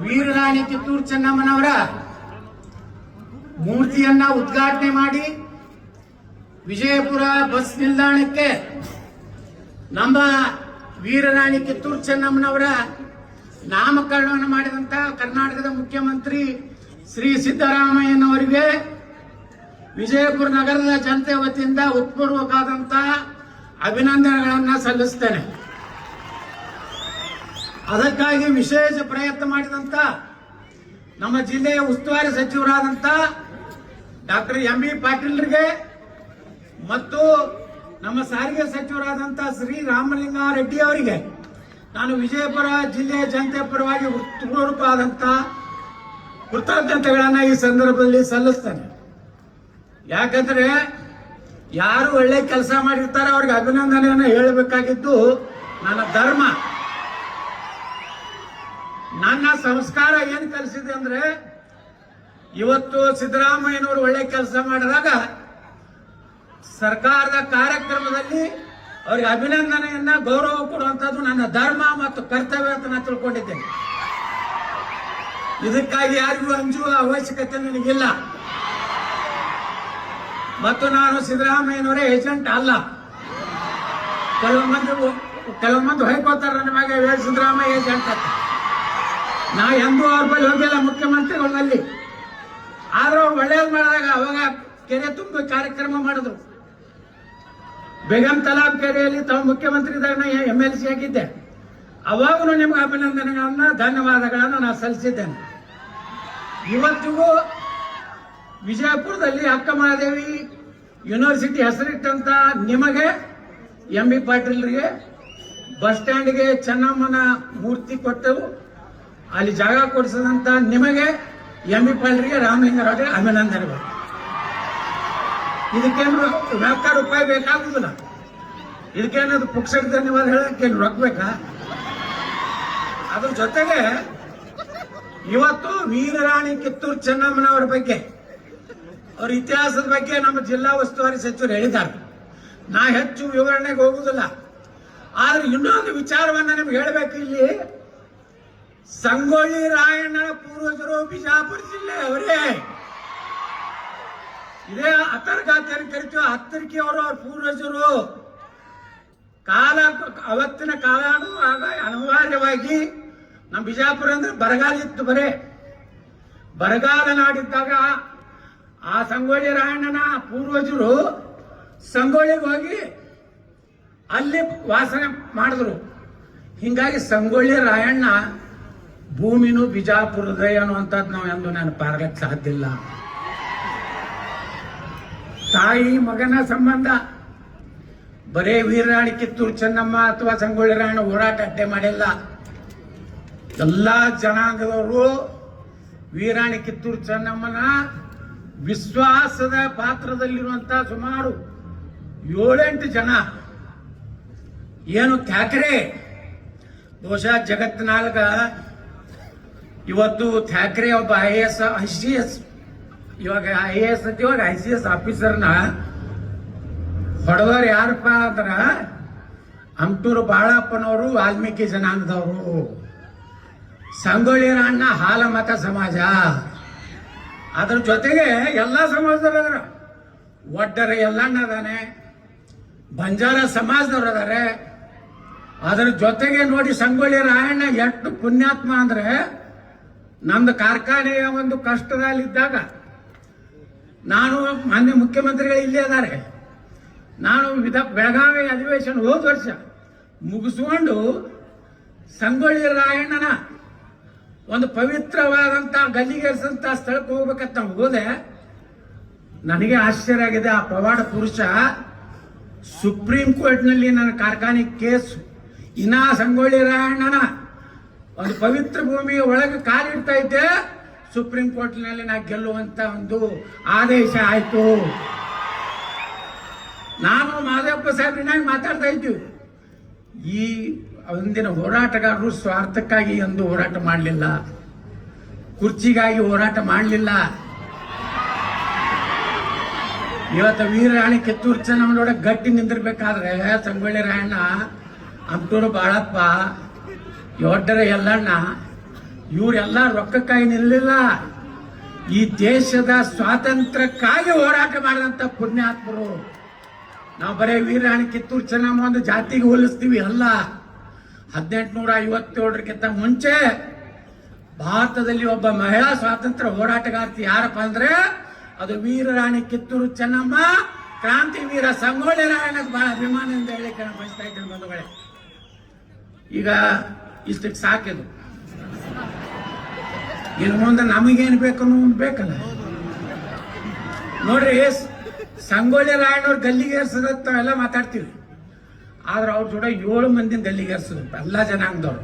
ವೀರರಾಣಿ ಕಿತ್ತೂರು ಚೆನ್ನಮ್ಮನವರ ಮೂರ್ತಿಯನ್ನ ಉದ್ಘಾಟನೆ ಮಾಡಿ ವಿಜಯಪುರ ಬಸ್ ನಿಲ್ದಾಣಕ್ಕೆ ನಮ್ಮ ವೀರರಾಣಿ ಕಿತ್ತೂರು ಚೆನ್ನಮ್ಮನವರ ನಾಮಕರಣವನ್ನು ಮಾಡಿದಂತ ಕರ್ನಾಟಕದ ಮುಖ್ಯಮಂತ್ರಿ ಶ್ರೀ ಸಿದ್ದರಾಮಯ್ಯನವರಿಗೆ ವಿಜಯಪುರ ನಗರದ ಜನತೆ ವತಿಯಿಂದ ಉತ್ಪೂರ್ವಕಾದಂತಹ ಅಭಿನಂದನೆಗಳನ್ನು ಸಲ್ಲಿಸ್ತೇನೆ. ಅದಕ್ಕಾಗಿ ವಿಶೇಷ ಪ್ರಯತ್ನ ಮಾಡಿದಂತ ನಮ್ಮ ಜಿಲ್ಲೆಯ ಉಸ್ತುವಾರಿ ಸಚಿವರಾದಂತ ಡಾಕ್ಟರ್ ಎಂ ಬಿ ಪಾಟೀಲ್ರಿಗೆ ಮತ್ತು ನಮ್ಮ ಸಾರಿಗೆ ಸಚಿವರಾದಂತ ಶ್ರೀ ರಾಮಲಿಂಗಾರೆಡ್ಡಿ ಅವರಿಗೆ ನಾನು ವಿಜಯಪುರ ಜಿಲ್ಲೆಯ ಜನತೆ ಪರವಾಗಿ ಹೃತ್ಪೂರ್ವಕವಾದಂತ ಕೃತಜ್ಞತೆಗಳನ್ನ ಈ ಸಂದರ್ಭದಲ್ಲಿ ಸಲ್ಲಿಸ್ತೇನೆ. ಯಾಕಂದ್ರೆ ಯಾರು ಒಳ್ಳೆ ಕೆಲಸ ಮಾಡಿರ್ತಾರೆ ಅವ್ರಿಗೆ ಅಭಿನಂದನೆಯನ್ನು ಹೇಳಬೇಕಾಗಿದ್ದು ನನ್ನ ಧರ್ಮ. ನನ್ನ ಸಂಸ್ಕಾರ ಏನ್ ಕಲಿಸಿದೆ ಅಂದ್ರೆ, ಇವತ್ತು ಸಿದ್ದರಾಮಯ್ಯನವರು ಒಳ್ಳೆ ಕೆಲಸ ಮಾಡಿದಾಗ ಸರ್ಕಾರದ ಕಾರ್ಯಕ್ರಮದಲ್ಲಿ ಅವರಿಗೆ ಅಭಿನಂದನೆಯನ್ನ ಗೌರವ ಕೊಡುವಂತದ್ದು ನನ್ನ ಧರ್ಮ ಮತ್ತು ಕರ್ತವ್ಯ ಅಂತ ನಾನು ತಿಳ್ಕೊಂಡಿದ್ದೇನೆ. ಇದಕ್ಕಾಗಿ ಯಾರಿಗೂ ಅಂಜುವ ಅವಶ್ಯಕತೆ ನನಗಿಲ್ಲ. ಮತ್ತು ನಾನು ಸಿದ್ದರಾಮಯ್ಯನವರ ಏಜೆಂಟ್ ಅಲ್ಲ. ಕೆಲವು ಮಂದಿ ಕೆಲವು ಮಂದಿ ಹೊಯ್ಕೋತಾರೆ ನನ್ನ ಮಗ ಸಿದ್ದರಾಮಯ್ಯ, ಏಜೆಂಟ್ ಅಂತ. ನಾ ಎಂದೂ ಅವ್ರ ಬಳಿ ಹೋಗಿಲ್ಲ ಮುಖ್ಯಮಂತ್ರಿಗಳಲ್ಲಿ ಆದ್ರೆ ಅವ್ರು ಒಳ್ಳೇದು ಮಾಡಿದಾಗ ಅವಾಗ ಕೆರೆ ತುಂಬ ಕಾರ್ಯಕ್ರಮ ಮಾಡಿದ್ರು. ಬೇಗಂ ತಲಾಬ್ ಕೆರೆಯಲ್ಲಿ ತಾವು ಮುಖ್ಯಮಂತ್ರಿ ಇದ್ದಾಗ ನಾ ಎಂ ಎಲ್ ಸಿ ಆಗಿದ್ದೆ. ಅವಾಗೂ ನಿಮ್ಗೆ ಅಭಿನಂದನೆಗಳನ್ನ, ಧನ್ಯವಾದಗಳನ್ನು ನಾನು ಸಲ್ಲಿಸಿದ್ದೇನೆ. ಇವತ್ತಿಗೂ ವಿಜಯಪುರದಲ್ಲಿ ಅಕ್ಕ ಮಹಾದೇವಿ ಯೂನಿವರ್ಸಿಟಿ ಹೆಸರಿಟ್ಟಂತ ನಿಮಗೆ ಎಂ ಬಿ ಪಾಟೀಲ್ರಿಗೆ ಬಸ್ ಸ್ಟ್ಯಾಂಡ್ಗೆ ಚೆನ್ನಮ್ಮನ ಮೂರ್ತಿ ಕೊಟ್ಟೆವು. ಅಲ್ಲಿ ಜಾಗ ಕೊಡಿಸಿದಂತ ನಿಮಗೆ ಎಂ ಬಿ ಪಾಲ್ರಿಗೆ ರಾಮಲಿಂಗರಾವ್ರಿಗೆ ಅಭಿನಂದನೆಗಳು. ಇದಕ್ಕೇನು ರೊಕ್ಕ ರೂಪಾಯಿ ಬೇಕಾಗುದಿಲ್ಲ. ಇದಕ್ಕೇನದು ಪುಕ್ಸಕ್ ಧನ್ಯವಾದ ಹೇಳಕ್ಕೇನು ರೊಕ್ಕ ಬೇಕಾ? ಅದ್ರ ಜೊತೆಗೆ ಇವತ್ತು ವೀರರಾಣಿ ಕಿತ್ತೂರು ಚೆನ್ನಮ್ಮನವರ ಬಗ್ಗೆ ಅವ್ರ ಇತಿಹಾಸದ ಬಗ್ಗೆ ನಮ್ಮ ಜಿಲ್ಲಾ ಉಸ್ತುವಾರಿ ಸಚಿವರು ಹೇಳಿದ್ದಾರೆ. ನಾ ಹೆಚ್ಚು ವಿವರಣೆಗೆ ಹೋಗುದಿಲ್ಲ. ಆದ್ರೆ ಇನ್ನೊಂದು ವಿಚಾರವನ್ನ ನಿಮ್ಗೆ ಹೇಳಬೇಕು ಇಲ್ಲಿ. ಸಂಗೊಳ್ಳಿ ರಾಯಣ್ಣನ ಪೂರ್ವಜರು ಬಿಜಾಪುರ ಜಿಲ್ಲೆ ಅವರೇ ಇದೇ ಅತರ್ಕ ಅಂತ ಕರಿತೀವಿ ಹತ್ತರಿಕೆ ಅವರು ಅವ್ರ ಪೂರ್ವಜರು. ಕಾಲ ಅವತ್ತಿನ ಕಾಲಾನುವಾಗ ಅನಿವಾರ್ಯವಾಗಿ ನಮ್ಮ ಬಿಜಾಪುರ ಅಂದ್ರೆ ಬರಗಾಲ ಇತ್ತು ಬರೇ. ಬರಗಾಲ ನಾಡಿದ್ದಾಗ ಆ ಸಂಗೊಳ್ಳಿ ರಾಯಣ್ಣನ ಪೂರ್ವಜರು ಸಂಗೊಳ್ಳಿಗೆ ಹೋಗಿ ಅಲ್ಲಿ ವಾಸನೆ ಮಾಡಿದ್ರು. ಹಿಂಗಾಗಿ ಸಂಗೊಳ್ಳಿ ರಾಯಣ್ಣ ಭೂಮಿನೂ ಬಿಜಾಪುರದ ಅನ್ನುವಂಥದ್ದು ನಾವು ಎಂದು ನೆನಪಾರ್ಲಕ್ಕೆ ಸಾಧ್ಯ ಇಲ್ಲ ತಾಯಿ ಮಗನ ಸಂಬಂಧ, ಬರೇ ವೀರರಾಣಿ ಕಿತ್ತೂರು ಚೆನ್ನಮ್ಮ ಅಥವಾ ಸಂಗೊಳ್ಳಿ ರಾಯಣ್ಣ ಹೋರಾಟ ಅಡ್ಡೆ ಮಾಡಿಲ್ಲ. ಎಲ್ಲ ಜನಾಂಗದವರು ವೀರಾಣಿ ಕಿತ್ತೂರು ಚೆನ್ನಮ್ಮನ ವಿಶ್ವಾಸದ ಪಾತ್ರದಲ್ಲಿರುವಂತ ಸುಮಾರು ಏಳೆಂಟು ಜನ. ಏನು ಥ್ಯಾಕ್ರೆ ಬಹುಶಃ ಜಗತ್ತಿನಾಲ್ಗ ಇವತ್ತು ಥ್ಯಾಕ್ರೆ ಒಬ್ಬ I A S I C S ಇವಾಗ ಐ ಎ ಎಸ್ ಇವಾಗ ಐ ಸಿ ಎಸ್ ಆಫೀಸರ್ನ ಹೊಡೆದವ್ರು ಯಾರಪ್ಪ ಅಂದ್ರ ಹಂಟೂರು ಬಾಳಪ್ಪನವರು, ವಾಲ್ಮೀಕಿ ಜನಾಂಗದವರು. ಸಂಗೊಳ್ಳಿ ರಾಯಣ್ಣ ಹಾಲಮತ ಸಮಾಜ. ಅದ್ರ ಜೊತೆಗೆ ಎಲ್ಲ ಸಮಾಜದವ್ರು ಒಡ್ಡರ ಎಲ್ಲಣ್ಣ ಅದಾನೆ ಬಂಜಾರ ಸಮಾಜದವ್ರು ಅದಾರೆ ಅದ್ರ ಜೊತೆಗೆ ನೋಡಿ ಸಂಗೊಳ್ಳಿ ರಾಯಣ್ಣ ಎಷ್ಟು ಪುಣ್ಯಾತ್ಮ ಅಂದ್ರೆ ನಂದು ಕಾರ್ಖಾನೆಯ ಒಂದು ಕಷ್ಟದಲ್ಲಿದ್ದಾಗ ನಾನು ಮಾನ್ಯ ಮುಖ್ಯಮಂತ್ರಿಗಳು ಇಲ್ಲೇ ಇದ್ದಾರೆ. ನಾನು ವಿಧ ಬೆಳಗಾವಿ ಅಧಿವೇಶನ ಹೋದ ವರ್ಷ ಮುಗಿಸ್ಕೊಂಡು ಸಂಗೊಳ್ಳಿ ರಾಯಣ್ಣನ ಒಂದು ಪವಿತ್ರವಾದಂತ ಗಲ್ಲಿಗೆಸಂತ ಸ್ಥಳಕ್ಕೆ ಹೋಗ್ಬೇಕಂತ ಹೋದೆ. ನನಗೆ ಆಶ್ಚರ್ಯ ಆಗಿದೆ. ಆ ಪವಾಡ ಪುರುಷ ಸುಪ್ರೀಂ ಕೋರ್ಟ್ನಲ್ಲಿ ನನ್ನ ಕಾರ್ಖಾನೆ ಕೇಸ್. ಇನ್ನ ಸಂಗೊಳ್ಳಿ ರಾಯಣ್ಣನ ಒಂದು ಪವಿತ್ರ ಭೂಮಿಯ ಒಳಗೆ ಕಾಲಿಡ್ತಾ ಇದ್ದೆ. ಸುಪ್ರೀಂ ಕೋರ್ಟ್ನಲ್ಲಿ ನಾ ಗೆಲ್ಲುವಂತ ಒಂದು ಆದೇಶ ಆಯ್ತು. ನಾನು ಮಾದೇವಪ್ಪ ಸಾಹೇಬ್ರಿನಾಗ ಮಾತಾಡ್ತಾ ಇದ್ದೀವಿ? ಈ ಒಂದಿನ ಹೋರಾಟಗಾರರು ಸ್ವಾರ್ಥಕ್ಕಾಗಿ ಎಂದು ಹೋರಾಟ ಮಾಡಲಿಲ್ಲ. ಕುರ್ಚಿಗಾಗಿ ಹೋರಾಟ ಮಾಡಲಿಲ್ಲ. ಇವತ್ತು ವೀರರಾಣಿ ಕಿತ್ತೂರು ಚೆನ್ನಮ್ಮನೋಡ ಗಟ್ಟಿ ನಿಂದಿರ್ಬೇಕಾದ್ರೆ ಸಂಗೊಳ್ಳಿ ರಾಯಣ್ಣ, ಅಂಟೂರು ಬಾಳಪ್ಪ ಯೊಡ್ಡರ ಎಲ್ಲಣ್ಣ, ಇವರೆಲ್ಲ ರೊಕ್ಕಕ್ಕಾಗಿ ನಿಲ್ಲಲಿಲ್ಲ ಈ ದೇಶದ ಸ್ವಾತಂತ್ರ್ಯಕ್ಕಾಗಿ ಹೋರಾಟ ಮಾಡಿದಂತ ಪುಣ್ಯಾತ್ಮರು. ನಾವು ಬರೇ ವೀರಾಣಿ ಕಿತ್ತೂರು ಚೆನ್ನಮ್ಮ ಒಂದು ಜಾತಿಗೆ ಹೋಲಿಸ್ತೀವಿ ಅಲ್ಲ. ಹದಿನೆಂಟುನೂರ ಐವತ್ತೇಳರಕ್ಕಿಂತ ಮುಂಚೆ ಭಾರತದಲ್ಲಿ ಒಬ್ಬ ಮಹಿಳಾ ಸ್ವಾತಂತ್ರ್ಯ ಹೋರಾಟಗಾರ್ತಿ ಯಾರಪ್ಪ ಅಂದ್ರೆ, ಅದು ವೀರರಾಣಿ ಕಿತ್ತೂರು ಚೆನ್ನಮ್ಮ, ಕ್ರಾಂತಿ ವೀರ ಸಂಗೊಳ್ಳಿ ರಾಯಣ್ಣ ಬಹಳ ಅಭಿಮಾನದಿಂದ ಹೇಳಿ ಬಯಸ್ತಾ ಇದ್ದೇನೆ ಬಂಧುಗಳೇ. ಈಗ ಇಷ್ಟಕ್ಕೆ ಸಾಕಿದು ಇನ್ನು ಮುಂದೆ ನಮಗೇನು ಬೇಕು ಬೇಕಲ್ಲ. ನೋಡ್ರಿ ಸಂಗೊಳ್ಳಿ ರಾಯಣ್ಣವ್ರ ಗಲ್ಲಿಗೆ ಏರ್ಸದತ್ತ ಎಲ್ಲ ಮಾತಾಡ್ತೀವಿ. ಆದ್ರೆ ಅವ್ರ ಜೋಡ ಏಳು ಮಂದಿನ ಗಲ್ಲಿಗೆ ಏರ್ಸದ್ರು ಎಲ್ಲ ಜನಾಂಗದವ್ರು.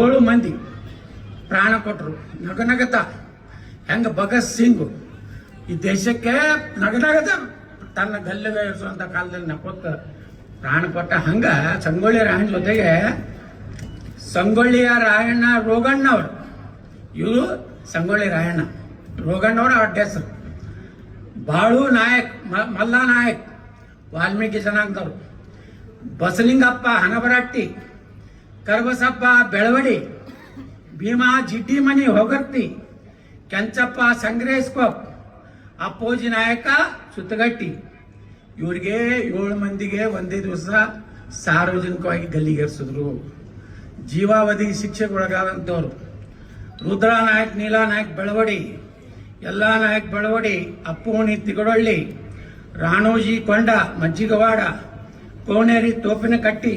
ಏಳು ಮಂದಿ ಪ್ರಾಣ ಕೊಟ್ಟರು ನಗನಗತ ಹೆಂಗ ಭಗತ್ ಸಿಂಗ್ ಈ ದೇಶಕ್ಕೆ ನಗನಗತ ತನ್ನ ಗಲ್ಲಿಗೆ ಏರಿಸುವಂತ ಕಾಲದಲ್ಲಿ ನಕ್ಕೊತ್ತ ಪ್ರಾಣ ಕೊಟ್ಟ ಹಂಗ ಸಂಗೊಳ್ಳಿ ರಾಯಣ್ಣ ಜೊತೆಗೆ ಸಂಗೊಳ್ಳಿಯ ರಾಯಣ್ಣ ರೋಗಣ್ಣವ್ರು. ಇವರು ಸಂಗೊಳ್ಳಿ ರಾಯಣ್ಣ. ರೋಗಣ್ಣವ್ರ ಅವ್ರ ಹೆಸರು ಬಾಳು ನಾಯಕ್ ಮಲ್ಲ ನಾಯಕ್, ವಾಲ್ಮೀಕಿ ಜನಾಂಗದವರು. ಬಸಲಿಂಗಪ್ಪ ಹನಬರಟ್ಟಿ ಕರ್ಬಸಪ್ಪ ಬೆಳವಡಿ, ಭೀಮಾ ಜಿಡ್ಡಿಮನಿ ಹೊಗರ್ತಿ, ಕೆಂಚಪ್ಪ ಸಂಗ್ರೇಸ್ಕೊಪ್, ಅಪ್ಪೋಜಿ ನಾಯಕ ಸುತ್ತಗಟ್ಟಿ. ಇವ್ರಿಗೆ ಏಳು ಮಂದಿಗೆ ಒಂದೇ ದಿವಸ ಸಾರ್ವಜನಿಕವಾಗಿ ಗಲ್ಲಿಗೇರಿಸಿದ್ರು. ಜೀವಾವಧಿ ಶಿಕ್ಷೆಗೊಳಗಾದಂಥವ್ರು ರುದ್ರಾ ನಾಯಕ್, ನೀಲಾ ನಾಯಕ್ ಬೆಳವಡಿ ಎಲ್ಲಾ ನಾಯಕ್ ಬೆಳವಡಿ ಅಪ್ಪುಣಿ ತಿಗಡೊಳ್ಳಿ, ರಾಣೋಜಿ ಕೊಂಡ, ಮಜ್ಜಿಗವಾಡ, ಕೋಣೇರಿ ತೋಪಿನ ಕಟ್ಟಿ,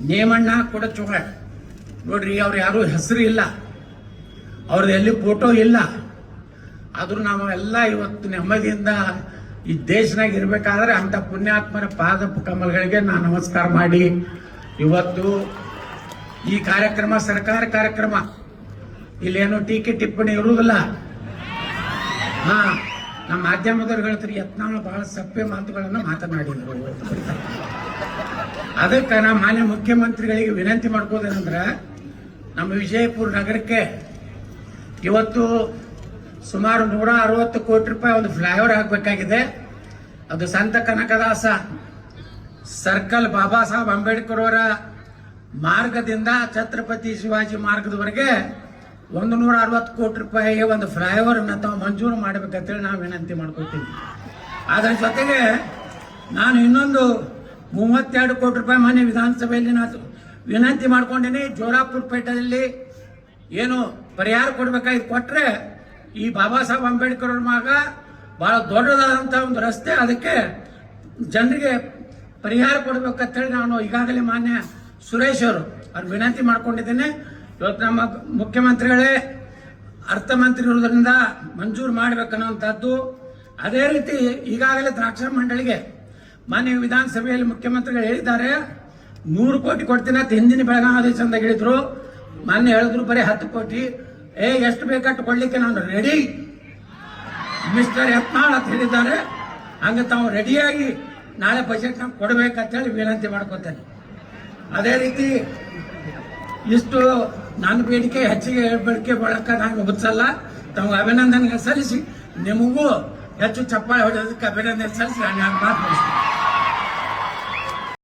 ನೇಮಣ್ಣ ಕೊಡಚೋಳ ನೋಡ್ರಿ, ಅವ್ರು ಯಾರು ಹೆಸರು ಇಲ್ಲ. ಅವ್ರದ್ದು ಎಲ್ಲಿ ಫೋಟೋ ಇಲ್ಲ. ಆದ್ರೂ ನಾವು ಎಲ್ಲ ಇವತ್ತು ನೆಮ್ಮದಿಯಿಂದ ಈ ದೇಶನಾಗ ಇರಬೇಕಾದ್ರೆ ಅಂತ ಪುಣ್ಯಾತ್ಮರ ಪಾದ ಕಮಲಗಳಿಗೆ ನಾನು ನಮಸ್ಕಾರ ಮಾಡಿ. ಇವತ್ತು ಈ ಕಾರ್ಯಕ್ರಮ ಸರ್ಕಾರ ಕಾರ್ಯಕ್ರಮ. ಇಲ್ಲೇನು ಟೀಕೆ ಟಿಪ್ಪಣಿ ಇರುವುದಿಲ್ಲ. ಹಾ, ನಮ್ಮ ಮಾಧ್ಯಮದವ್ರು ಹೇಳ್ತಾರೆ, ಯತ್ನಾಳು ಬಹಳ ಸಪ್ಪೆ ಮಾತುಗಳನ್ನು ಮಾತನಾಡಿದ್ರು ಅದಕ್ಕೆ ನಾ ಮಾನ್ಯ ಮುಖ್ಯಮಂತ್ರಿಗಳಿಗೆ ವಿನಂತಿ ಮಾಡ್ಕೋದೇನಂದ್ರೆ, ನಮ್ಮ ವಿಜಯಪುರ ನಗರಕ್ಕೆ ಇವತ್ತು ಸುಮಾರು ನೂರ ಅರವತ್ತು ಕೋಟಿ ರೂಪಾಯಿ ಒಂದು ಫ್ಲೈಓವರ್ ಹಾಕಬೇಕಾಗಿದೆ. ಅದು ಸಂತ ಕನಕದಾಸ, ಸರ್ಕಲ್ ಬಾಬಾ ಸಾಹೇಬ್ ಅಂಬೇಡ್ಕರ್ ಅವರ ಮಾರ್ಗದಿಂದ ಛತ್ರಪತಿ ಶಿವಾಜಿ ಮಾರ್ಗದವರೆಗೆ ಒಂದು ನೂರ ಅರವತ್ತು ಕೋಟಿ ರೂಪಾಯಿಗೆ ಒಂದು ಫ್ಲೈಓವರ್ ಅನ್ನ ತಾವು ಮಂಜೂರು ಮಾಡಬೇಕಂತೇಳಿ ನಾವು ವಿನಂತಿ ಮಾಡ್ಕೊತೀವಿ ಅದರ ಜೊತೆಗೆ ನಾನು ಇನ್ನೊಂದು ಮೂವತ್ತೆರಡು ಕೋಟಿ ರೂಪಾಯಿ ಮನೆ ವಿಧಾನಸಭೆಯಲ್ಲಿ ನಾನು ವಿನಂತಿ ಮಾಡ್ಕೊಂಡಿನಿ, ಜೋರಾಪುರ ಪೇಟೆಯಲ್ಲಿ ಏನು ಪರಿಹಾರ ಕೊಡಬೇಕಾಗಿ ಕೊಟ್ಟರೆ ಈ ಬಾಬಾ ಸಾಹೇಬ್ ಅಂಬೇಡ್ಕರ್ ಅವ್ರ ಮಗ ಬಹಳ ದೊಡ್ಡದಾದಂಥ ಒಂದು ರಸ್ತೆ, ಅದಕ್ಕೆ ಜನರಿಗೆ ಪರಿಹಾರ ಕೊಡ್ಬೇಕಂತೇಳಿ ನಾನು ಈಗಾಗಲೇ ಮಾನ್ಯ ಸುರೇಶ್ ಅವರು ಅವ್ರು ವಿನಂತಿ ಮಾಡ್ಕೊಂಡಿದ್ದೇನೆ. ಇವತ್ತು ನಮ್ಮ ಮುಖ್ಯಮಂತ್ರಿಗಳೇ ಅರ್ಥಮಂತ್ರಿ ಇರೋದ್ರಿಂದ ಮಂಜೂರು ಮಾಡಬೇಕನ್ನುವಂಥದ್ದು ಅದೇ ರೀತಿ ಈಗಾಗಲೇ ದ್ರಾಕ್ಷ ಮಂಡಳಿಗೆ ಮಾನ್ಯ ವಿಧಾನಸಭೆಯಲ್ಲಿ ಮುಖ್ಯಮಂತ್ರಿಗಳು ಹೇಳಿದ್ದಾರೆ. ನೂರು ಕೋಟಿ ಕೊಡ್ತೀನಿ ಅಂತ ಹಿಂದಿನ ಬೆಳಗಾವಿ ಚಂದ ಹೇಳಿದ್ರು. ಮಾನ್ಯ ಹೇಳಿದ್ರು ಬರೀ ಹತ್ತು ಕೋಟಿ. ಏ, ಎಷ್ಟು ಬೇಕಟ್ಟು ಕೊಡ್ಲಿಕ್ಕೆ ನಾನು ರೆಡಿ ಮಿಸ್ಟರ್ ಯತ್ನಾಳ್ ಅಂತ ಹೇಳಿದ್ದಾರೆ. ಹಂಗೆ ತಾವು ರೆಡಿಯಾಗಿ ನಾಳೆ ಬಜೆಟ್ ಕೊಡ್ಬೇಕಂತೇಳಿ ವಿನಂತಿ ಮಾಡ್ಕೊತೇನೆ. ಅದೇ ರೀತಿ ಇಷ್ಟು ನನ್ನ ಬೇಡಿಕೆ ಹೆಚ್ಚಿಗೆ ಬೇಡಿಕೆ ಬಳಕ ನಾನು ಒಪ್ಪಿಸಲ್ಲ ತಮ್ಮ ಅಭಿನಂದನೆ ಸಲ್ಲಿಸಿ. ನಿಮಗೂ ಹೆಚ್ಚು ಚಪ್ಪಾಳೆ ಹೊಡೆಯೋದಕ್ಕೆ ಅಭಿನಂದನೆ ಸಲ್ಲಿಸಿ. ನಾನು ಮಾತು